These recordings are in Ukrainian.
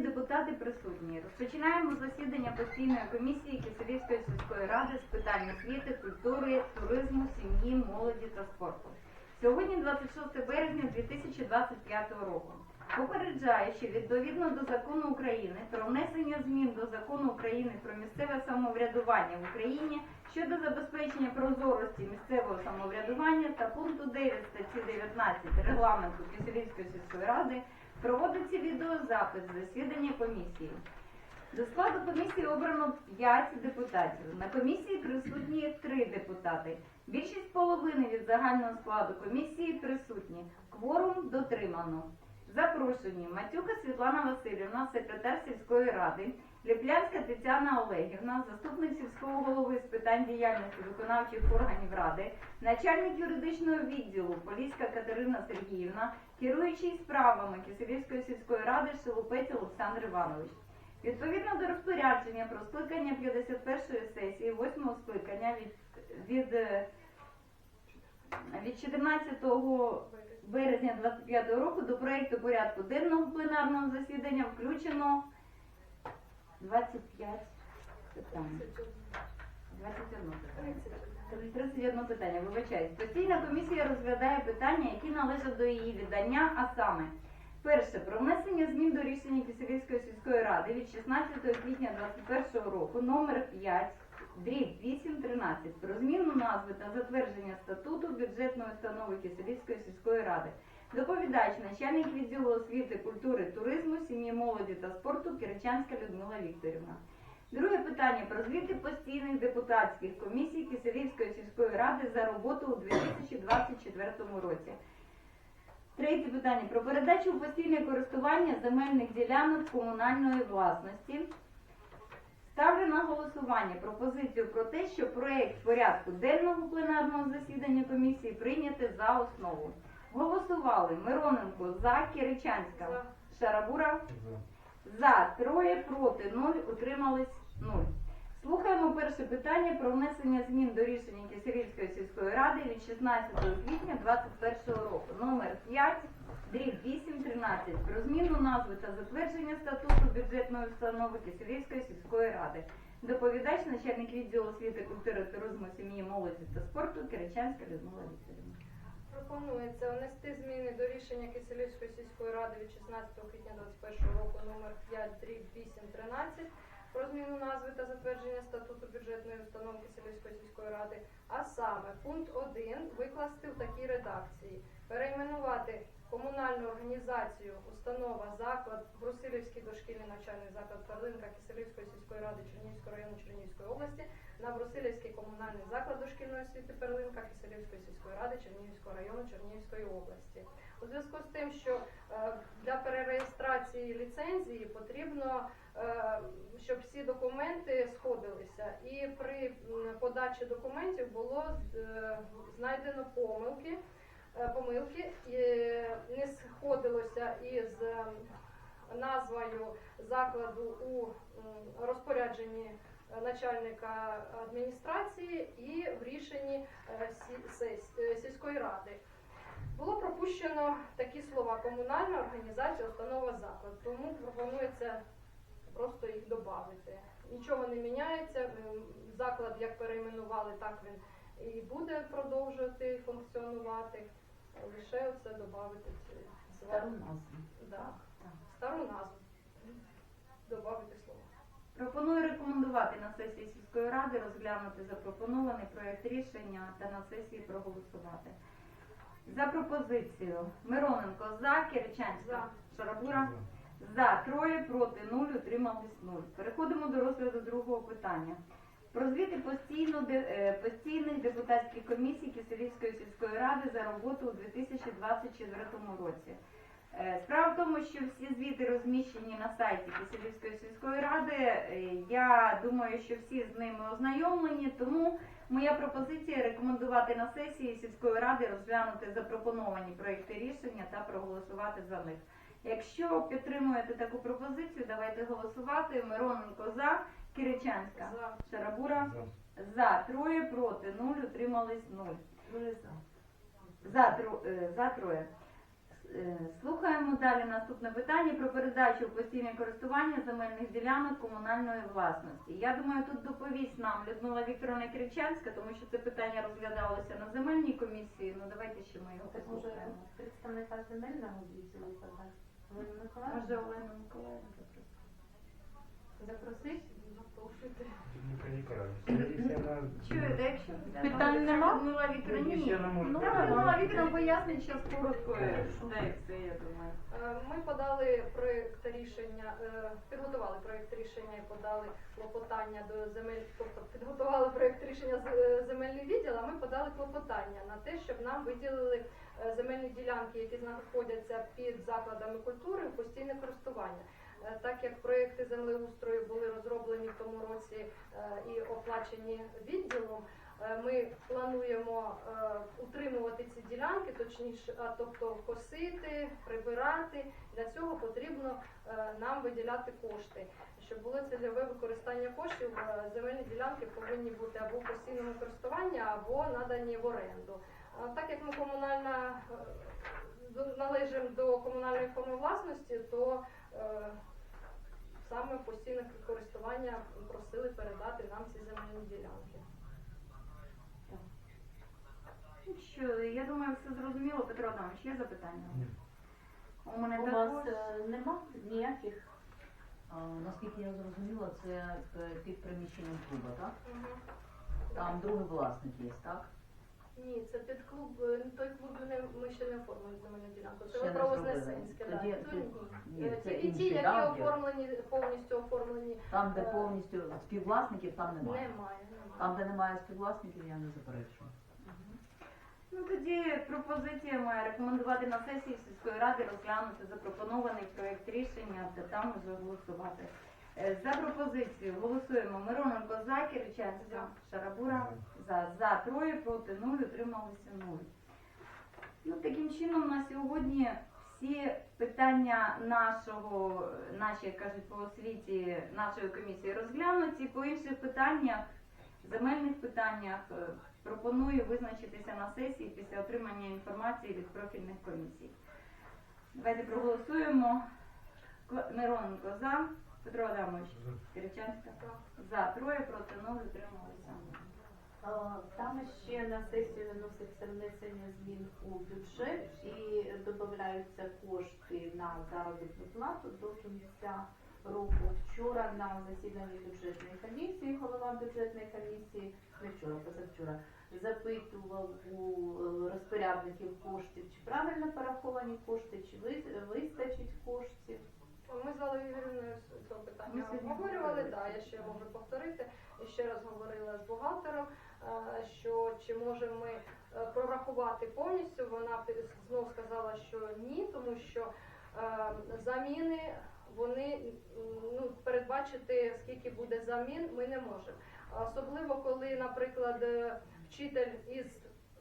депутати присутні. Розпочинаємо засідання постійної комісії Киселівської сільської ради з питань освіти, культури, туризму, сім'ї, молоді та спорту. Сьогодні 26 березня 2025 року. Попереджаючи відповідно до закону України про внесення змін до закону України про місцеве самоврядування в Україні щодо забезпечення прозорості місцевого самоврядування та пункту 9 статті 19 регламенту Киселівської сільської ради проводиться відеозапис засідання комісії. До складу комісії обрано 5 депутатів. На комісії присутні 3 депутати. Більшість половини від загального складу комісії присутні. Кворум дотримано. Запрошені Матюка Світлана Васильівна, секретар сільської ради, Ліплянська Тетяна Олегівна, заступник сільського голови з питань діяльності виконавчих органів ради, начальник юридичного відділу Поліська Катерина Сергіївна, керуючий справами Киселівської сільської ради Шелупець Олександр Іванович. Відповідно до розпорядження про скликання 51-ї сесії 8-го скликання від, від, е, від 14 березня 25 року до проекту порядку денного пленарного засідання включено 25 питань. 21 питання. 31 питання, вибачаюсь. Постійна комісія розглядає питання, які належать до її віддання, а саме перше про внесення змін до рішення Киселівської сільської ради від 16 квітня 2021 року номер 5 дріб 813 про зміну назви та затвердження статуту бюджетної установи Киселівської сільської ради. Доповідач, начальник відділу освіти, культури, туризму, сім'ї, молоді та спорту Киричанська Людмила Вікторівна. Друге питання про звіти постійних депутатських комісій Киселівської сільської ради за роботу у 2024 році. Третє питання про передачу у постійне користування земельних ділянок комунальної власності. Ставлю на голосування пропозицію про те, що проєкт порядку денного пленарного засідання комісії прийняти за основу. Голосували Мироненко за Киричанська, Шарабура за троє проти нуль, утримались нуль. Слухаємо перше питання про внесення змін до рішення Кисилівської сільської ради від 16 квітня 2021 року. Номер 5, дріб 8, 13. Про зміну назви та затвердження статуту бюджетної установи Кисилівської сільської ради. Доповідач, начальник відділу освіти, культури, туризму, сім'ї, молоді та спорту Киричанська Людмила Вікторівна. Пропонується внести зміни до рішення Киселівської сільської ради від 16 квітня 2021 року номер 5 дріб 813 про зміну назви та затвердження статуту бюджетної установи Киселівської сільської ради, а саме пункт 1 викласти в такій редакції, перейменувати комунальну організацію установа заклад Брусилівський дошкільний навчальний заклад Перлинка Киселівської сільської ради Чернігівського району Чернігівської області на Брусилівський комунальний заклад дошкільної освіти Перлинка Киселівської сільської ради Чернігівського району Чернігівської області. У зв'язку з тим, що е, для перереєстрації ліцензії потрібно, е, щоб всі документи сходилися, і при подачі документів було е, знайдено помилки. Помилки не сходилося із назвою закладу у розпорядженні начальника адміністрації і в рішенні сільської ради. Пропущено такі слова комунальна організація, установа заклад. Тому пропонується просто їх додати. Нічого не міняється. Заклад як перейменували, так він і буде продовжувати функціонувати. Лише це додати. Стару назву. Да. Так. Стару назву. Додати слова. Пропоную рекомендувати на сесії сільської ради розглянути запропонований проект рішення та на сесії проголосувати. За пропозицію Мироненко за, Киричанська, За. Шарабура за, троє проти нуль, утримались нуль. Переходимо до розгляду другого питання. Про звіти постійно, е, постійних депутатських комісій Киселівської сільської ради за роботу у 2024 році. Е, Справа в тому, що всі звіти розміщені на сайті Киселівської сільської ради. Е, Я думаю, що всі з ними ознайомлені, тому моя пропозиція рекомендувати на сесії сільської ради розглянути запропоновані проекти рішення та проголосувати за них. Якщо підтримуєте таку пропозицію, давайте голосувати. Мироненко за, Киричанська, За. Шарабура за, троє проти, нуль, утримались нуль. За, тро- е, за троє. Е, Слухаємо далі наступне питання про передачу у постійне користування земельних ділянок комунальної власності. Я думаю, тут доповість нам Людмила Вікторовна Кричанська, тому що це питання розглядалося на земельній комісії. Ну давайте ще ми його послухаємо. представника земельного відділу? Олена Миколаївна? Запросить? Запрошуйте. Чуєте, якщо Питань нема? Людмила Вікторовна, ні. Ну. Людмила пояснить, що коротко, і все, я думаю. Е, Ми подали проєкт рішення, е, підготували проєкт рішення і подали клопотання до земель, тобто підготували проєкт рішення з е, земельний відділ, а ми подали клопотання на те, щоб нам виділили е, земельні ділянки, які знаходяться під закладами культури у постійне користування. Е, Так як проєкти землеустрою були розроблені в тому році е, і оплачені відділом, е, ми плануємо утримувати ці ділянки, точніше, тобто косити, прибирати. Для цього потрібно нам виділяти кошти. Щоб було цільове використання коштів, земельні ділянки повинні бути або в постійному користуванні, або надані в оренду. Так як ми комунальна належимо до комунальної форми власності, то саме постійне користування просили передати нам ці земельні ділянки. Що, я думаю, все зрозуміло. Петро Адамович, є запитання? Ні. У мене У також. вас е, нема ніяких? А, Наскільки я зрозуміла, це е, під приміщенням клуба, так? Мгм. Там другий власник є, так? Ні, це під клуб, е, той клуб не, ми ще не оформили земельну ділянку. Це Ще не Вознесенське, зробили. да. Тоді- ні. ні, це Тільки ті, інший, які да, вже? оформлені, повністю оформлені, Там, де Е, повністю співвласників, там немає. немає. немає. Там, де немає співвласників, я не заперечую. Ну тоді пропозиція моя рекомендувати на сесії сільської ради розглянути запропонований проєкт рішення та там уже голосувати. Е, За пропозицію голосуємо Мироненко за, Киричанська, Шарабура за, за троє, проти нуль, утрималися нуль. Ну, таким чином на сьогодні всі питання нашого, наші, як кажуть, по освіті нашої комісії розглянуті. По інших питаннях, земельних питаннях е, пропоную визначитися на сесії після отримання інформації від профільних комісій. Давайте проголосуємо. Мироненко за, Петро Адамович, Киричанська за, троє проти нуль, утрималися. Е, Там ще на сесію виноситься внесення змін у бюджет і додаються кошти на заробітну плату до кінця року. Вчора на засіданні бюджетної комісії, голова бюджетної комісії, не вчора, позавчора, запитував у е, розпорядників коштів, чи правильно пораховані кошти, чи вистачить коштів. Ми з Юрівною цього питання обговорювали. Да, я ще можу повторити. І ще раз говорила з бухгалтером, що чи можемо ми е, прорахувати повністю. Вона знов сказала, що ні, тому що е, заміни вони ну, передбачити, скільки буде замін, ми не можемо. Особливо коли, наприклад, е, вчитель із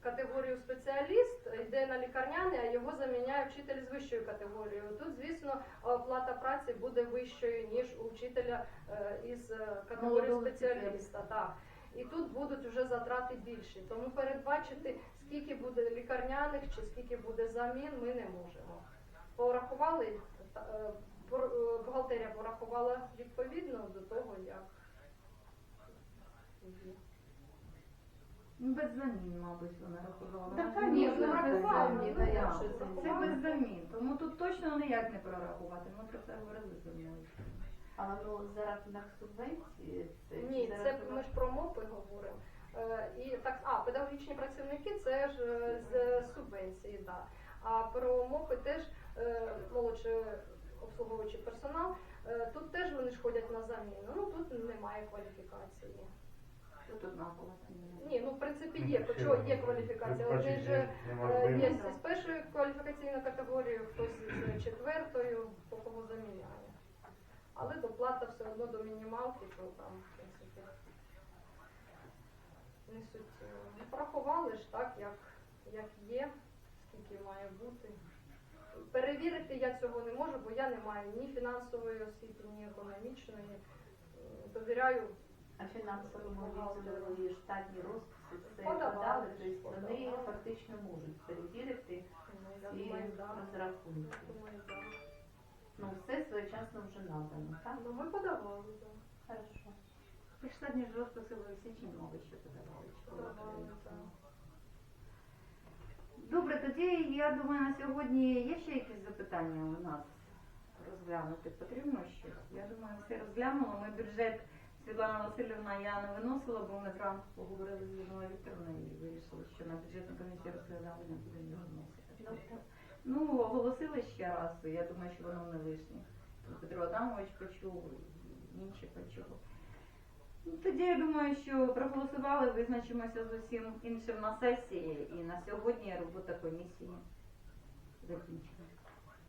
категорію спеціаліст йде на лікарняний, а його заміняє вчитель з вищою категорією. Тут, звісно, оплата праці буде вищою, ніж у вчителя е, із е, категорії спеціаліста. Так. І тут будуть вже затрати більші. Тому передбачити, скільки буде лікарняних чи скільки буде замін, ми не можемо. Порахували, е, е, бухгалтерія порахувала відповідно до того, як. Ну, без замін, мабуть, вона рахувала. Так, без рахувала, це? без замін. Тому тут точно ніяк не прорахувати. Ми про це говорили з мною. А воно за рахунок субвенції? Це, Ні, це рахунок- ми ж про МОПи говоримо. Е, І так, а педагогічні працівники це ж е, з субвенції, да. А про МОПи теж е, молодший обслуговуючий персонал. е, Тут теж вони ж ходять на заміну. Ну тут немає кваліфікації. Тут однаково. Ні, ну в принципі є, по чого є кваліфікація. Один же є з першою кваліфікаційною каtegорією, хтось з четвертою, по кого заміняє. Але доплата все одно до мінімалки, то там, в принципі, не суттєво. Ну, Порахували ж так, як, як є, скільки має бути. Перевірити я цього не можу, бо я не маю ні фінансової освіти, ні економічної. Довіряю А фінансовому відділу і штатні розписи Подавали подали, тобто вони фактично можуть перевірити, я ці розрахунки. Ну, все своєчасно вже надано, так? Ну, ми подавали, да. Хорошо. Ж штатні ж розписи ви в ще подавали. чи Подавали, подавали? так. Добре, тоді я думаю, на сьогодні є ще якісь запитання у нас розглянути. Потрібно щось? Я думаю, все розглянуло. Ми бюджет Світлана Васильівна я не виносила, бо ми зранку поговорили з Людмилою Вікторовною і вирішили, що на бюджетну комісію розглядали, не будемо його вносити. Ну, оголосили ще раз, я думаю, що воно не лишнє. Петро Адамович почув, інші почули. Ну, тоді я думаю, що проголосували, визначимося з усім іншим на сесії, і на сьогодні робота комісії закінчена.